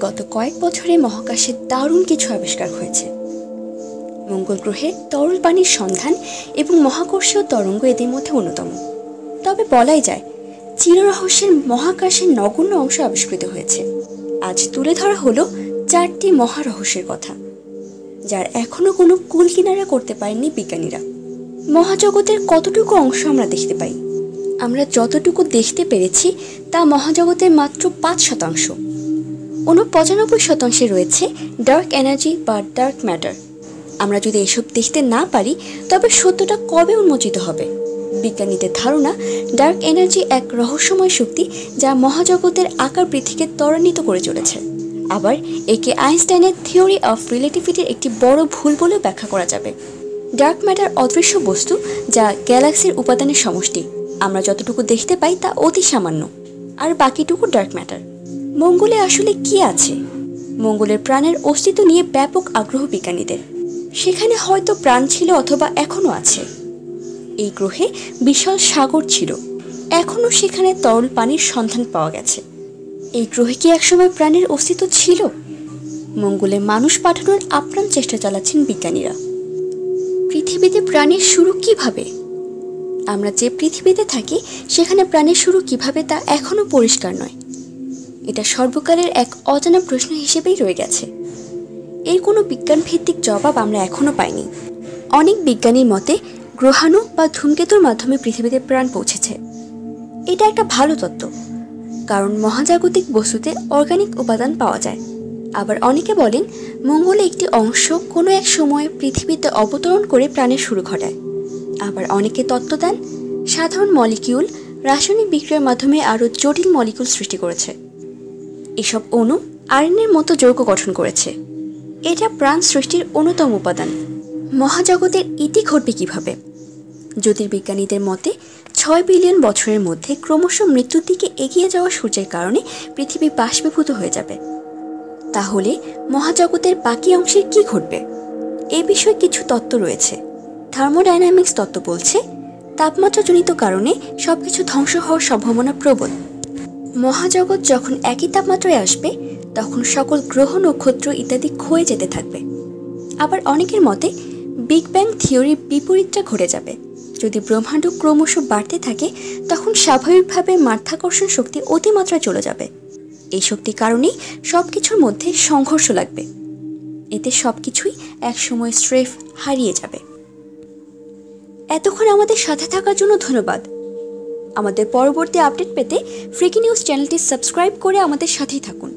গত কয়েক বছরে মহাকাশে দারুণ কিছু আবিষ্কার হয়েছে। মঙ্গল গ্রহে তরল পানির সন্ধান এবং মহাকর্ষীয় তরঙ্গ এদের মধ্যে অন্যতম। তবে বলাই যায়, চিররহস্যের মহাকাশের নগণ্য অংশ আবিষ্কৃত হয়েছে। আজ তুলে ধরা হলো চারটি মহারহস্যের কথা, যার এখনও কোনো কুল কিনারা করতে পারেননি বিজ্ঞানীরা। মহাজগতের কতটুকু অংশ আমরা দেখতে পাই? আমরা যতটুকু দেখতে পেরেছি, তা মহাজগতের মাত্র পাঁচ শতাংশ। অন্য পঁচানব্বই শতাংশে রয়েছে ডার্ক এনার্জি বা ডার্ক ম্যাটার আমরা যদি এসব দেখতে না পারি, তবে সত্যটা কবে উন্মোচিত হবে? বিজ্ঞানীদের ধারণা ডার্ক এনার্জি এক রহস্যময় শক্তি যা মহাজগতের আকার বৃদ্ধিকে ত্বরান্বিত করে চলেছে। আবার একে আইনস্টাইনের থিওরি অফ রিলেটিভিটির একটি বড় ভুল বলেও ব্যাখ্যা করা যাবে। ডার্ক ম্যাটার অদৃশ্য বস্তু যা গ্যালাক্সির উপাদানের সমষ্টি। আমরা যতটুকু দেখতে পাই তা অতি সামান্য। আর বাকিটুকু ডার্ক ম্যাটার মঙ্গলে আসলে কি আছে? মঙ্গলের প্রাণের অস্তিত্ব নিয়ে ব্যাপক আগ্রহ বিজ্ঞানীদের। সেখানে হয়তো প্রাণ ছিল অথবা এখনও আছে। এই গ্রহে বিশাল সাগর ছিল। এখনও সেখানে তরল পানির সন্ধান পাওয়া গেছে। এই গ্রহে কি একসময় প্রাণের অস্তিত্ব ছিল? মঙ্গলে মানুষ পাঠানোর আপ্রাণ চেষ্টা চালাচ্ছেন বিজ্ঞানীরা। পৃথিবীতে প্রাণের শুরু কীভাবে? আমরা যে পৃথিবীতে থাকি, সেখানে প্রাণের শুরু কীভাবে তা এখনও পরিষ্কার নয়। এটা সর্বকালের এক অজানা প্রশ্ন হিসেবেই রয়ে গেছে। এর কোনো বিজ্ঞান ভিত্তিক জবাব আমরা এখনও পাইনি। অনেক বিজ্ঞানীর মতে, গ্রহাণু বা ধূমকেতুর মাধ্যমে পৃথিবীতে প্রাণ পৌঁছেছে। এটা একটা ভালো তত্ত্ব, কারণ মহাজাগতিক বস্তুতে অর্গানিক উপাদান পাওয়া যায়। আবার অনেকে বলেন, মঙ্গলে একটি অংশ কোনো এক সময়ে পৃথিবীতে অবতরণ করে প্রাণের শুরু ঘটায়। আবার অনেকে তত্ত্ব দেন, সাধারণ মলিকিউল রাসায়নিক বিক্রিয়ার মাধ্যমে আরও জটিল মলিকিউল সৃষ্টি করেছে। এসব অণু আয়রনের মতো যৌগ গঠন করেছে। এটা প্রাণ সৃষ্টির অন্যতম উপাদান। মহাজগতের ইতি ঘটবে কীভাবে? জ্যোতির্বিজ্ঞানীদের মতে, ছয় বিলিয়ন বছরের মধ্যে ক্রমশ মৃত্যুর দিকে এগিয়ে যাওয়া সূর্যের কারণে পৃথিবী বাষ্পীভূত হয়ে যাবে। তাহলে মহাজগতের বাকি অংশের কি ঘটবে? এ বিষয়ে কিছু তত্ত্ব রয়েছে। থার্মোডাইনামিক্স তত্ত্ব বলছে, তাপমাত্রাজনিত কারণে সবকিছু ধ্বংস হওয়ার সম্ভাবনা প্রবল। মহাজগৎ যখন একই তাপমাত্রায় আসবে, তখন সকল গ্রহ, নক্ষত্র ইত্যাদি ক্ষয়ে যেতে থাকবে। আবার অনেকের মতে বিগ ব্যাং থিওরির বিপরীতটা ঘটে যাবে। যদি ব্রহ্মাণ্ড ক্রমশ বাড়তে থাকে, তখন স্বাভাবিকভাবে মাধ্যাকর্ষণ শক্তি অতিমাত্রায় চলে যাবে। এই শক্তির কারণেই সব কিছুর মধ্যে সংঘর্ষ লাগবে। এতে সব কিছুই একসময় স্রেফ হারিয়ে যাবে। এতক্ষণ আমাদের সাথে থাকার জন্য ধন্যবাদ। আমাদের পরবর্তী আপডেট পেতে ফ্রিকি নিউজ চ্যানেলটি সাবস্ক্রাইব করে আমাদের সাথেই থাকুন।